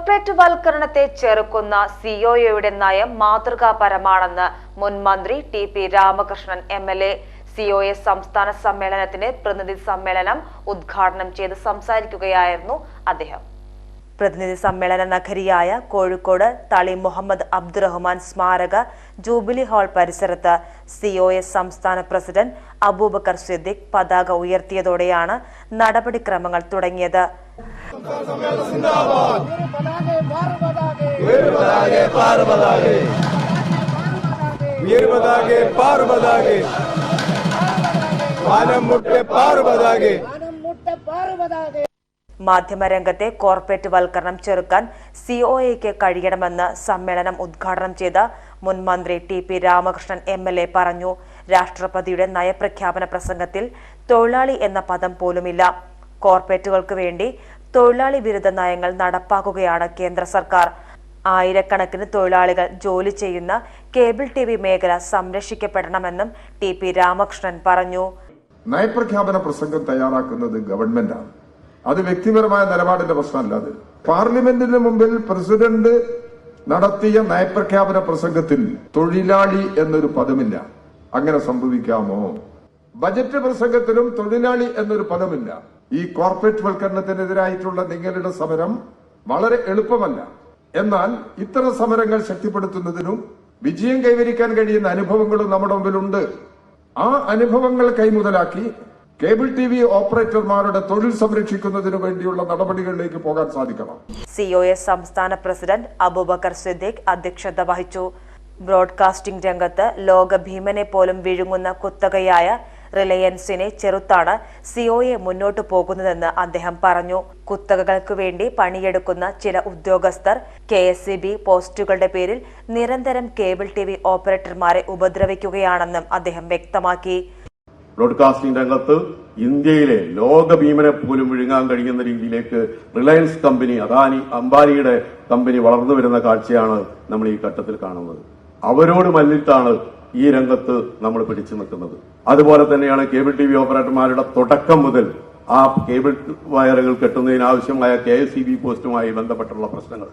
Corporate വൽക്കരണത്തെ ചെറുക്കുന്ന സിഒയുടെ നയം മാതൃകാപരമാണെന്ന് മുൻ മന്ത്രി T P Ramakrishnan M L A COA സംസ്ഥാന സമ്മേളനത്തിന് പ്രതിനിധി സമ്മേളനം ഉദ്ഘാടനം ചെയ്ത് സംസാരിക്കുകയായിരുന്നു അദ്ദേഹം. പ്രതിനിധി സമ്മേളന നഗരിയായ കോഴിക്കോട് തളി മുഹമ്മദ് അബ്ദുറഹ്മാൻ സ്മാരക ജൂബിലി ഹാൾ പരിസരത്ത് സിഒഎസ് സംസ്ഥാന പ്രസിഡന്റ് അബൂബക്കർ സിദ്ദിഖ് പതാക ഉയർത്തിയതോടെയാണ് നടപടിക്രമങ്ങൾ തുടങ്ങിയത്. മാധ്യമരംഗത്തെ കോർപ്പറേറ്റ് വൽക്കരണം ചെറുക്കാൻ സി ഒ എക്ക് കഴിയണമെന്ന് സമ്മേളനം ഉദ്ഘാടനം ചെയ്ത മുൻ മന്ത്രി T P Ramakrishnan M L A പറഞ്ഞു. രാഷ്ട്രപതിയുടെ നയപ്രഖ്യാപന പ്രസംഗത്തിൽ തൊഴിലാളി എന്ന പദം പോലുമില്ല. കോർപ്പറേറ്റുകൾക്ക് വേണ്ടി തൊഴിലാളി വിരുദ്ധ നയങ്ങൾ നടപ്പാക്കുകയാണ് കേന്ദ്ര സർക്കാർ. ആയിരക്കണക്കിന് തൊഴിലാളികൾ ജോലി ചെയ്യുന്ന കേബിൾ ടി വി മേഖല സംരക്ഷിക്കപ്പെടണമെന്നും ടി പി രാമകൃഷ്ണൻ പറഞ്ഞു. നയപ്രഖ്യാപന പ്രസംഗം തയ്യാറാക്കുന്നത് ഗവൺമെന്റാണ് അത് വ്യക്തിപരമായ നിലപാടിന്റെ പ്രശ്നമല്ല അത്. പാർലമെന്റിന് മുമ്പിൽ പ്രസിഡന്റ് നടത്തിയ നയപ്രഖ്യാപന പ്രസംഗത്തിൽ തൊഴിലാളി എന്നൊരു പദമില്ല. അങ്ങനെ സംഭവിക്കാമോ? ബജറ്റ് പ്രസംഗത്തിലും തൊഴിലാളി എന്നൊരു പദമില്ല. ഈ കോർപ്പറേറ്റ് വൽക്കരണത്തിനെതിരായിട്ടുള്ള നിങ്ങളുടെ സമരം വളരെ എളുപ്പമല്ല. എന്നാൽ ഇത്തരം സമരങ്ങൾ ശക്തിപ്പെടുത്തുന്നതിനും വിജയം കൈവരിക്കാൻ കഴിയുന്ന അനുഭവങ്ങളും നമ്മുടെ മുമ്പിലുണ്ട്. ആ അനുഭവങ്ങൾ കൈമുതലാക്കി കേബിൾ ടി വി ഓപ്പറേറ്റർമാരുടെ തൊഴിൽ സംരക്ഷിക്കുന്നതിനു വേണ്ടിയുള്ള നടപടികളിലേക്ക് പോകാൻ സാധിക്കണം. സി ഒ എസ് സംസ്ഥാന പ്രസിഡന്റ് അബൂബക്കർ സിദ്ദിഖ് അധ്യക്ഷത വഹിച്ചു. ബ്രോഡ്കാസ്റ്റിംഗ് രംഗത്ത് ലോക ഭീമനെ പോലും വിഴുങ്ങുന്ന കുത്തകയായ റിലയൻസിനെ ചെറുത്താണ് സിഒയെ മുന്നോട്ടു പോകുന്നതെന്ന് അദ്ദേഹം പറഞ്ഞു. കുത്തകകൾക്കു വേണ്ടി പണിയെടുക്കുന്ന ചില ഉദ്യോഗസ്ഥർ കെ പോസ്റ്റുകളുടെ പേരിൽ നിരന്തരം കേബിൾ ടി വി ഓപ്പറേറ്റർമാരെ ഉപദ്രവിക്കുകയാണെന്നും അദ്ദേഹം വ്യക്തമാക്കി. ബ്രോഡ്കാസ്റ്റിംഗ് രംഗത്ത് ഇന്ത്യയിലെ ലോക ഭീമനെ പോലും വിഴുങ്ങാൻ കഴിയുന്ന രീതിയിലേക്ക് റിലയൻസ് കമ്പനി അദാനി അംബാനിയുടെ കമ്പനി വളർന്നു വരുന്ന കാഴ്ചയാണ് നമ്മൾ ഈ ഘട്ടത്തിൽ കാണുന്നത്. അവരോട് മല്ലിട്ടാണ് ഈ രംഗത്ത് നമ്മൾ പിടിച്ചു നിൽക്കുന്നത്. അതുപോലെ തന്നെയാണ് കേബിൾ ടി വി ഓപ്പറേറ്റർമാരുടെ തുടക്കം മുതൽ ആ കേബിൾ വയറുകൾ കെട്ടുന്നതിന് ആവശ്യമായ കെ എസ് ഇ ബി പോസ്റ്റുമായി ബന്ധപ്പെട്ടുള്ള പ്രശ്നങ്ങൾ.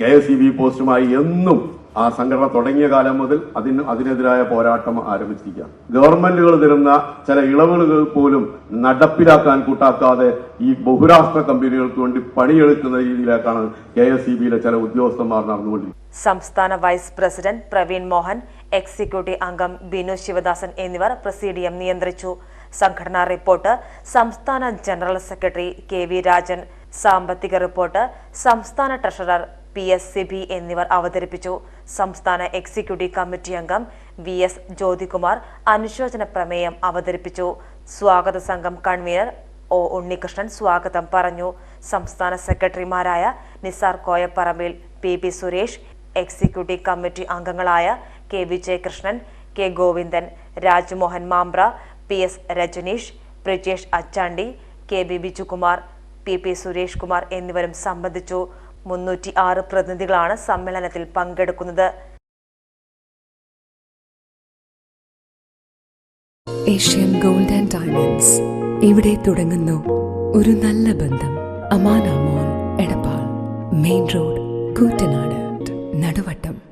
കെ എസ് ഇ ബി പോസ്റ്റുമായി എന്നും ആ സംഘടന തുടങ്ങിയ കാലം മുതൽ അതിന് അതിനെതിരായ പോരാട്ടം ആരംഭിച്ചിരിക്കുകയാണ്. ഗവൺമെന്റുകൾ തരുന്ന ചില ഇളവുകൾ പോലും നടപ്പിലാക്കാൻ കൂട്ടാക്കാതെ ഈ ബഹുരാഷ്ട്ര കമ്പനികൾക്ക് വേണ്ടി പണിയെടുക്കുന്ന രീതിയിലേക്കാണ് കെ എസ് ഇ ബിയിലെ ചില ഉദ്യോഗസ്ഥന്മാർ നടന്നുകൊണ്ടിരിക്കുന്നത്. സംസ്ഥാന vice president Praveen Mohan executive അംഗം ബിനു ശിവദാസൻ എന്നിവർ പ്രസീഡിയം നിയന്ത്രിച്ചു. സംഘടനാ റിപ്പോർട്ട് സംസ്ഥാന general secretary K V Rajan സാമ്പത്തിക റിപ്പോർട്ട് സംസ്ഥാന ട്രഷറർ പി എസ് സിബി എന്നിവർ അവതരിപ്പിച്ചു. സംസ്ഥാന എക്സിക്യൂട്ടീവ് കമ്മിറ്റി അംഗം വി എസ് ജ്യോതികുമാർ അനുശോചന പ്രമേയം അവതരിപ്പിച്ചു. സ്വാഗത സംഘം കൺവീനർ ഒ ഉണ്ണികൃഷ്ണൻ സ്വാഗതം പറഞ്ഞു. സംസ്ഥാന സെക്രട്ടറിമാരായ Nisar Koyaparambil P P Suresh executive committee അംഗങ്ങളായ K Vijayakrishnan K Govindan Rajmohan Mampra P S Rajaneesh Brijesh Achandi K B Bijukumar P P Suresh Kumar എന്നിവരും സംബന്ധിച്ചു മുന്നൂറ്റി ആറ് പ്രതിനിധികളാണ് സമ്മേളനത്തിൽ പങ്കെടുക്കുന്നത്. ഏഷ്യൻ ഗോൾഡ് ആൻഡ് ഡയമണ്ട്സ് ഇവിടെ തുടങ്ങുന്നു. ഒരു നല്ല ബന്ധം. Amanamol Edappal. Main road Koottanad. Naduvattom.